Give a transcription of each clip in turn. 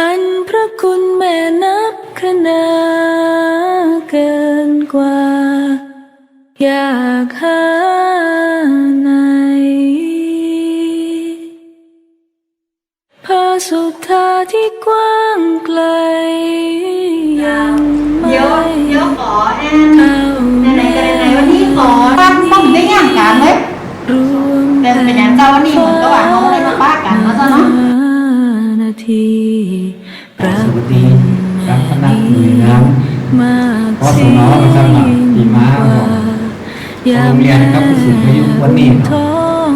อันพระคุณแม่นับขนาเกินกว่า อยากหาไหนพาสุธาที่กว้างไกล ยังไม่เดี๋ยวเดี๋ยวขอแอนเอาไหนๆก็ไหนๆวันนี้ขอป้าป้อมได้ย่างกันเลยรวมแต่เป็นอย่างเจ้าวันนี้เหมือนกับว่าเขาเลยมาป้ากัน ระสวัสดีรับคณะหน่วยงานมากพสนประจำหลักปีมาอกยามโรงเรียนครับสูงอายุวันนี้ทอง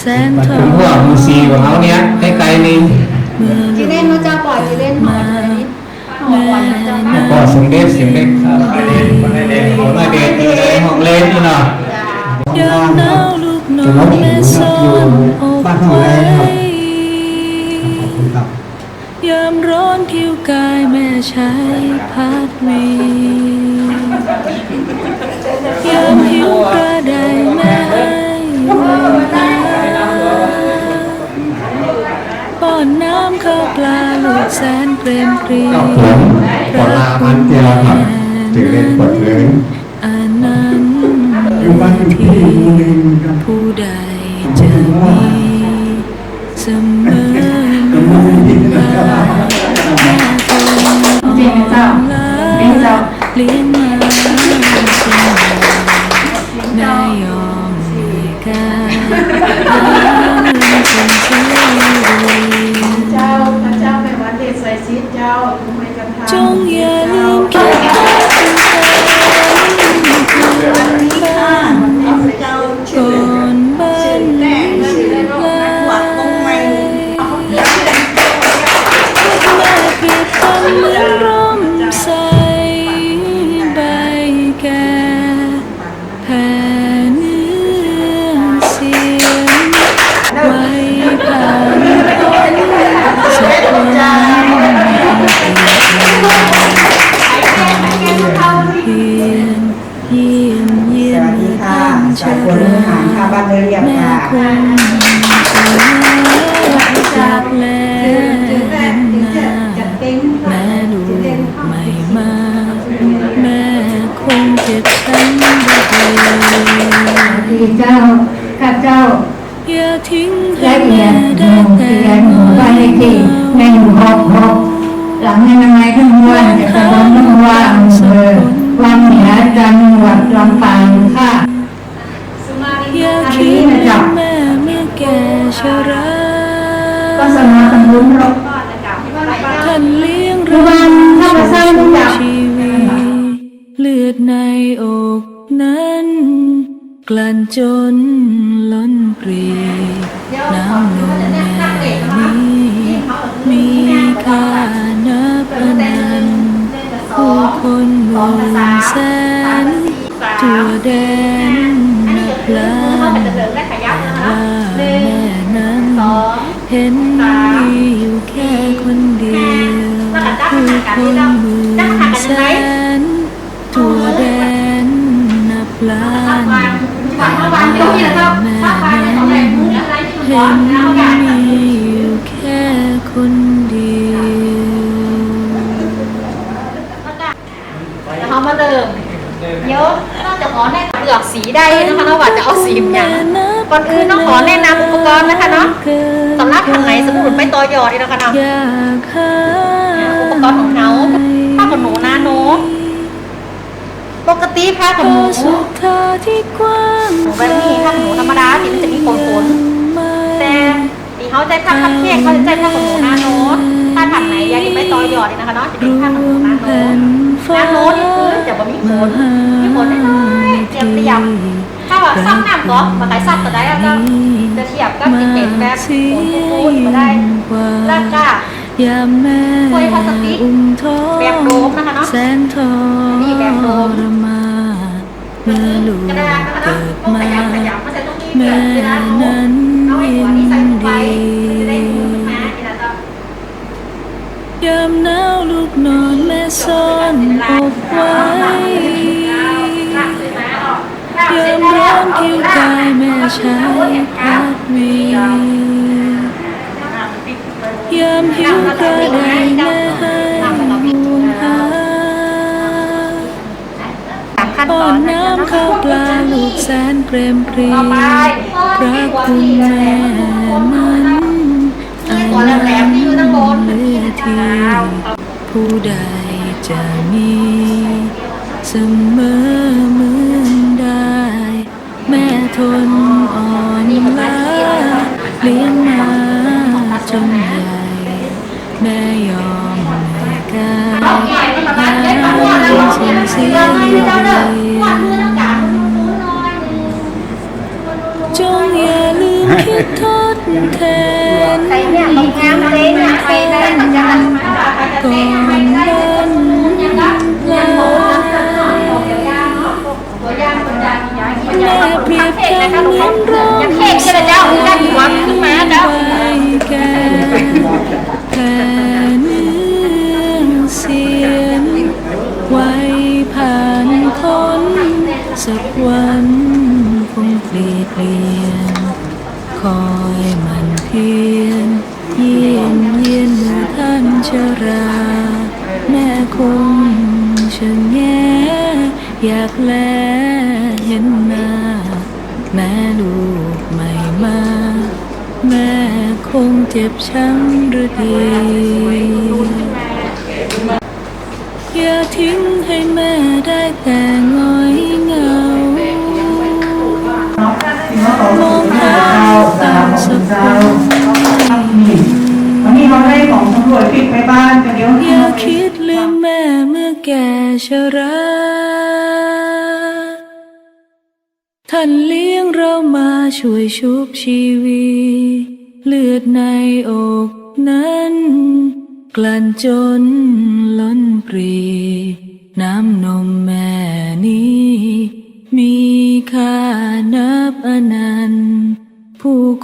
แสนมันทองพวกมูซีของเขาเนี้ยใกล้ๆนี่จีเล่นเนาจ้าปล่อยจีเล่นหน่อยเลยหอมหวานนะเจ้าแล้วก็สมเด็จสมเด็จครับมาเด็กมาเด็กมาเด็กอยู่ในห้องเล่นนี่เนาะยามหนาวลูกนอจะรับนผิแม่ดซ่อยู่นอกบ้านห้อง ใช้พัดวียามหิวกระไดแม่ให้ป้อนน้ำข้าวปลาลูกแสนเปรมปรีกับผมปลาพันเตียครับถือเล่นเปิดเลยอันนั้นอยู่บ้านที่ที่หนึ่งครับผู้ใดจะมี ราแม่คงจะจากแลเห็นหน้าแม่ลูไม่มาแม่คงเจ็บช้ำระเบิดที่เจ้าข้าเจ้าอย่าทิ้งให้ละเอีแม่ยดได้ลงแต่เขียนบ้านเลขที่หนึ่งหกหกหลังยังไงทั้งวันจะตะบนทั้งว่าอำเภอวังเหนือจังหวัดลำปางค่ะ สมาตำบุญรบท่านเลี้ยงทุกวันถ้ามาสร้างทุกอย่างชีวิตเลือดในอกนั้น กลั่นจนล้นปรีน้ำนมแม่นี้มีค่านับอนันต์ผู้คนหมื่นแสนทั่วแดนนับล้านวาแม่นั้น เห็นมีอยู่แค่คนเดียวผู้คนมื่นแสนทั่วแดนนับล้านแต่ว่าแม่นั้นเห็นมีอยู่แค่คนเดียวเขามาเริ่มเดี๋ยวน่าจะขอแนะเลือกสีได้นะคะเนาะว่าจะเอาสีอย่างก่อนอื่นต้องขอแนะนำอุปกรณ์นะคะเนาะ รับทางไหนสมุดไม่ต่อยอดนี่นะคะเนาะอยากหาอุปกรณ์ของเขาผ้าขนหนูนะหนูปกติผ้าขนหนูสุดทาที่กว้างหนูแบบนี้ผ้าขนหนูธรรมดาที่มันจะมีขนขนแต่ตีเขาใจผ้าคับเค้กเขาจะใจผ้าขนหนูนาโน้ตถ้าถังไหนอยากจะไม่ต่อยอดนี่นะคะเนาะจะเป็นผ้าขนหนูนาโน้ตนาโน้ตนี่คือจะบ่มีขนมีขนน้อยๆเตรียมเตรียมถ้าว่าซับน้ำก็มาขายซับก็ได้แล้วก็จะ เทียบกับที่เป็นแบบขนฟูๆก็ได้แล้วก็ยามแม่ถ้วยาสติกอุ้มท้องแบบโดมนะคะเนาะแสนทอนี่แบบโดมมาเมื่อลูกเกิดมาขยับขยับมาใส่ตรงนี้แม่เพื่อนั้นยินดียามหนาวลูกนอนแม่ซ่อนอกไว้ลากขึ้นมาออกยามร้อนผิวกายแม่ใช้ พัดวียามหิวก็ได้แม่ให้ห่วงหาป้อนน้ำข้าวปลาลูกแสนเปรมปรีพระคุณแม่นั้นอันนั้นเลือที่ผู้ใดจะมีเสมอเหมือนได้ แม่ทนอ่อนล้า เลี้ยงมาจนใหญ่ สักวันคงเปลี่ยนเปลี่ยน คอยมันเพียรเยี่ยมเยียนเมื่อท่านชรา แม่คงชะแงอยากแลเห็นหน้า แม่ลูกไม่มา แม่คงเจ็บช้ำหรือดีอย่าทิ้งให้แม่ได้แต่งอาตามสักวันวันนี้เราได้ของตำรวจปิดไปบ้านแต่เดี๋ยวอย่าคิดลืมแม่เมื่อแก่ชราท่านเลี้ยงเรามาช่วยชุบชีวีเลือดในอกนั้นกลั่นจนล้นปรี น้ำนมแม่นี้ มีค่านับอนันต์ผู้